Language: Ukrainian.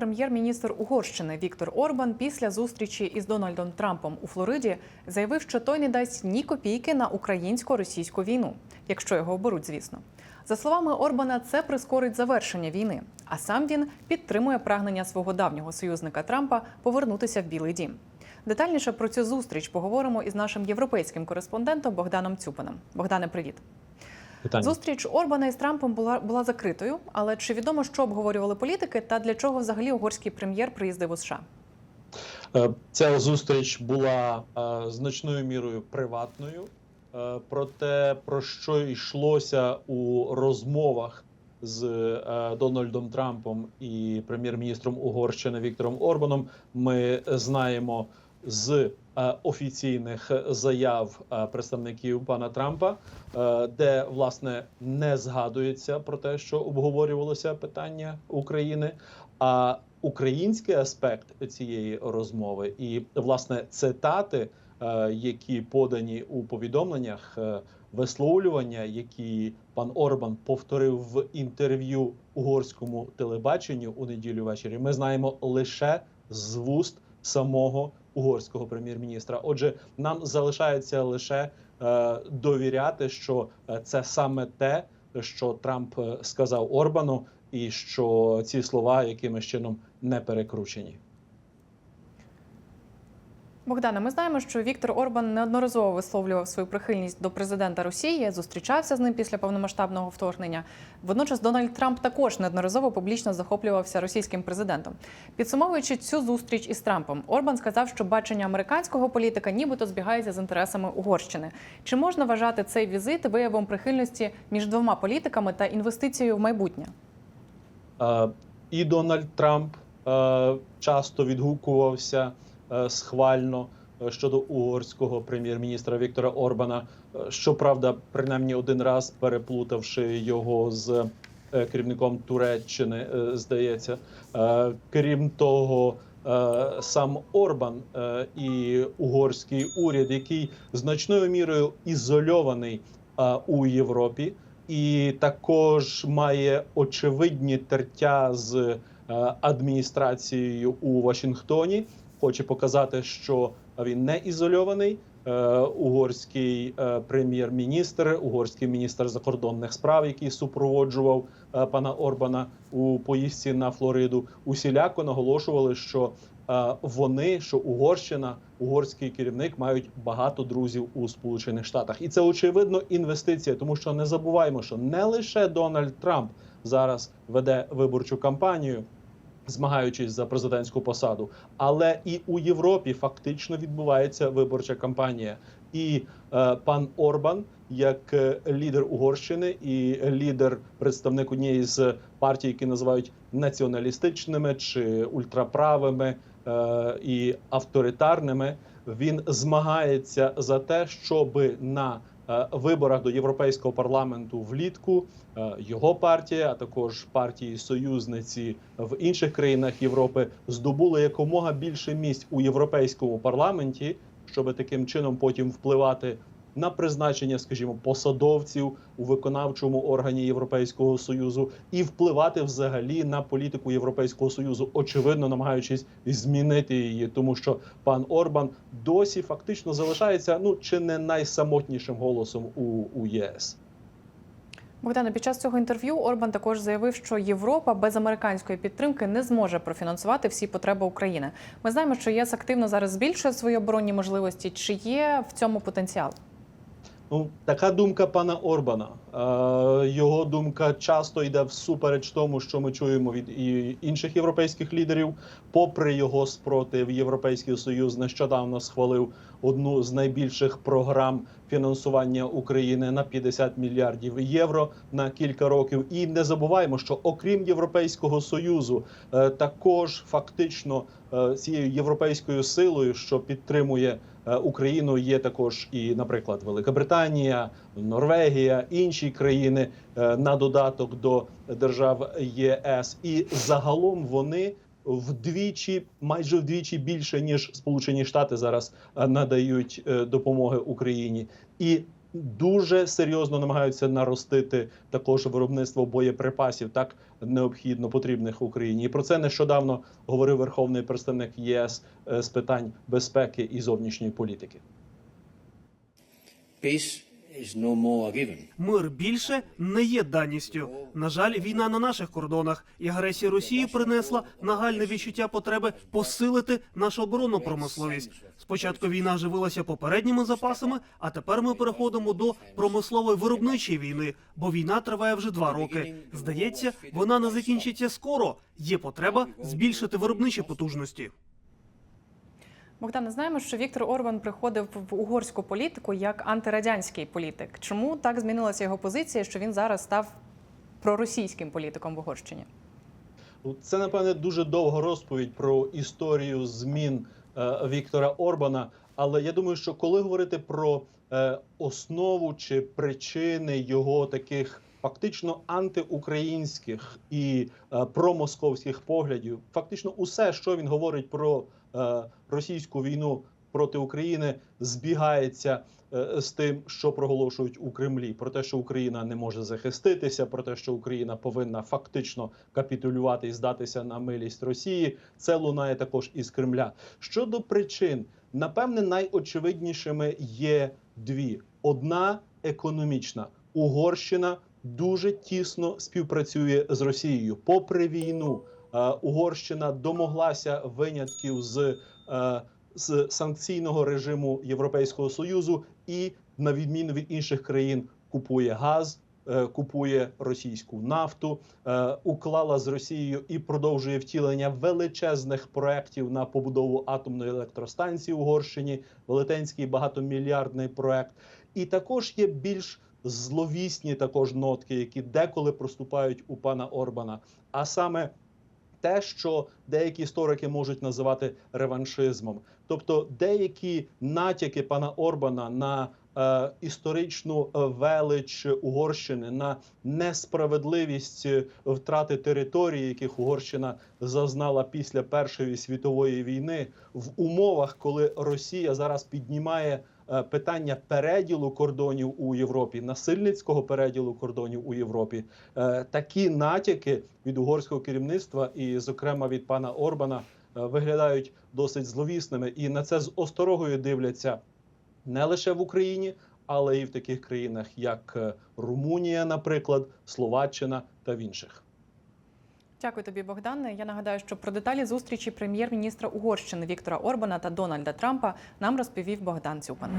Прем'єр-міністр Угорщини Віктор Орбан після зустрічі із Дональдом Трампом у Флориді заявив, що той не дасть ні копійки на українсько-російську війну, якщо його оберуть, звісно. За словами Орбана, це прискорить завершення війни. А сам він підтримує прагнення свого давнього союзника Трампа повернутися в Білий Дім. Детальніше про цю зустріч поговоримо із нашим європейським кореспондентом Богданом Цюпином. Богдане, привіт. Питання. Зустріч Орбана із Трампом була була закритою. Але чи відомо, що обговорювали політики, та для чого взагалі угорський прем'єр приїздив у США? Е, Ця зустріч була е, значною мірою приватною. Е, Про те, про що йшлося у розмовах з Дональдом Трампом і прем'єр-міністром Угорщини Віктором Орбаном, ми знаємо з е, офіційних заяв е, представників пана Трампа, е, де власне не згадується про те, що обговорювалося питання України. А український аспект цієї розмови і власне цитати, е, які подані у повідомленнях, е, висловлювання, які пан Орбан повторив в інтерв'ю угорському телебаченню у неділю ввечері, ми знаємо лише з вуст самого угорського прем'єр-міністра. Отже, нам залишається лише е, довіряти, що е, це саме те, що Трамп е, сказав Орбану, і що ці слова якимось чином не перекручені. Богдане, ми знаємо, що Віктор Орбан неодноразово висловлював свою прихильність до президента Росії, зустрічався з ним після повномасштабного вторгнення. Водночас Дональд Трамп також неодноразово публічно захоплювався російським президентом. Підсумовуючи цю зустріч із Трампом, Орбан сказав, що бачення американського політика нібито збігається з інтересами Угорщини. Чи можна вважати цей візит виявом прихильності між двома політиками та інвестицією в майбутнє? Е, І Дональд Трамп е, часто відгукувався схвально е, щодо угорського прем'єр-міністра Віктора Орбана. Е, Щоправда, принаймні один раз переплутавши його з е, керівником Туреччини, е, здається. Е, Крім того, е, сам Орбан е, і угорський уряд, який значною мірою ізольований е, у Європі і також має очевидні тертя з е, адміністрацією у Вашингтоні. Хоче показати, що він не ізольований. Е, Угорський е, прем'єр-міністр, угорський міністр закордонних справ, який супроводжував е, пана Орбана у поїздці на Флориду, усіляко наголошували, що вони, що Угорщина, угорський керівник мають багато друзів у Сполучених Штатах, і це очевидно інвестиція, тому що не забуваємо, що не лише Дональд Трамп зараз веде виборчу кампанію. Змагаючись за президентську посаду, але і у Європі фактично відбувається виборча кампанія. І е, пан Орбан, як е, лідер Угорщини і лідер представник однієї з партій, які називають націоналістичними чи ультраправими е, і авторитарними, він змагається за те, щоб на виборах до європейського парламенту влітку е, його партія, а також партії союзниці в інших країнах Європи здобули якомога більше місць у європейському парламенті, щоб таким чином потім впливати на призначення, скажімо, посадовців у виконавчому органі Європейського союзу і впливати взагалі на політику Європейського союзу, очевидно, намагаючись змінити її, тому що пан Орбан досі фактично залишається ну чи не найсамотнішим голосом у, у ЄС. Богдане, під час цього інтерв'ю Орбан також заявив, що Європа без американської підтримки не зможе профінансувати всі потреби України. Ми знаємо, що ЄС активно зараз збільшує свої оборонні можливості. Чи є в цьому потенціал? Ну, така думка пана Орбана. Е, його думка часто йде всупереч тому, що ми чуємо від і інших європейських лідерів. Попри його спротив, Європейський Союз нещодавно схвалив одну з найбільших програм фінансування України на 50 мільярдів євро на кілька років. І не забуваємо, що окрім Європейського союзу, е, також фактично е, цією європейською силою, що підтримує е, Україну, є також і, наприклад, Велика Британія, Норвегія, інші країни е, на додаток до держав ЄС, і загалом вони вдвічі, майже вдвічі більше ніж Сполучені Штати зараз е, надають допомоги Україні. І дуже серйозно намагаються наростити також виробництво боєприпасів, так необхідно потрібних Україні. І про це нещодавно говорив Верховний представник ЄС е, з питань безпеки і зовнішньої політики. Peace Мир більше не є даністю. На жаль, війна на наших кордонах і агресія Росії принесла нагальне відчуття потреби посилити нашу оборонну промисловість. Спочатку війна живилася попередніми запасами, а тепер ми переходимо до промислової виробничої війни, бо війна триває вже два роки. Здається, вона не закінчиться скоро. Є потреба збільшити виробничі потужності. Богдане, знаємо, що Віктор Орбан приходив в угорську політику як антирадянський політик. Чому так змінилася його позиція, що він зараз став проросійським політиком в Угорщині? Це напевне дуже довга розповідь про історію змін е, Віктора Орбана. Але я думаю, що коли говорити про е, основу чи причини його таких фактично антиукраїнських і е, промосковських поглядів, фактично усе, що він говорить про е, російську війну проти України, збігається е, з тим, що проголошують у Кремлі, про те, що Україна не може захиститися, про те, що Україна повинна фактично капітулювати і здатися на милість Росії. Це лунає також із Кремля. Щодо причин, напевне, найочевиднішими є дві: одна економічна Угорщина дуже тісно співпрацює з Росією. Попри війну, е, Угорщина домоглася винятків з. е, з санкційного режиму Європейського союзу і, на відміну від інших країн, купує газ, е, купує російську нафту, уклала з Росією і продовжує втілення величезних проєктів на побудову атомної електростанції в Угорщині, велетенський багатомільярдний проект. І також є більш зловісні також нотки, які деколи проступають у пана Орбана. А саме те, що деякі історики можуть називати реваншизмом, тобто деякі натяки пана Орбана на е, історичну е, велич Угорщини, на несправедливість е, втрати території, яких Угорщина зазнала після Першої світової війни, в умовах, коли Росія зараз піднімає питання переділу кордонів у Європі, насильницького переділу кордонів у Європі, Е, такі натяки від угорського керівництва, і, зокрема, від пана Орбана, е, виглядають досить зловісними, і на це з осторогою дивляться не лише в Україні, але і в таких країнах, як е, Румунія, наприклад, Словаччина та в інших. Дякую тобі, Богдане. Я нагадаю, що про деталі зустрічі прем'єр-міністра Угорщини Віктора Орбана та Дональда Трампа нам розповів Богдан Цюпан.